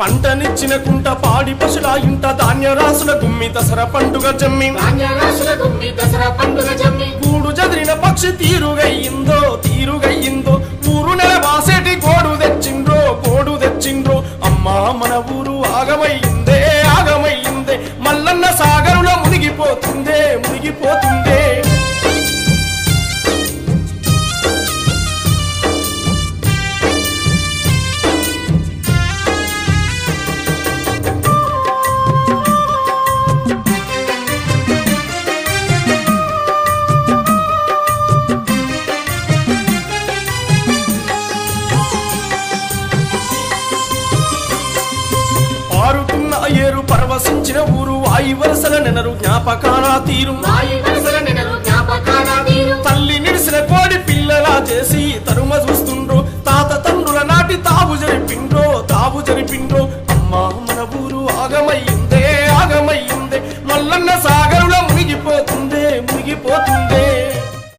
పంటనిచ్చిన కుంట పాడి పశుల ఇంట ధాన్య రాసుల గుమ్మి దసరా పండుగ జమ్మి. ధాన్యరాశుల గుమ్మి దసరా పండుగ జమ్మి. గూడు జదిరిన పక్షి తీరుగయ్యిందో తీరుగయ్యిందో ఊరు నెల వాసేటి గోడు తెచ్చిండ్రో గోడు తెచ్చిండ్రో. అమ్మా మన ఊరు ఆగమయ్యిందే. పరవశించిన ఊరు వాయి వరసల నెనరు జ్ఞాపకాల తీరు. తల్లి నిడిసిన కోడి పిల్లలా చేసి తరుమ చూస్తుండ్రో. తాత తండ్రుల నాటి తావు జరిపిండ్రో తావు జరిపిండ్రో. అమ్మా మన ఊరు సాగ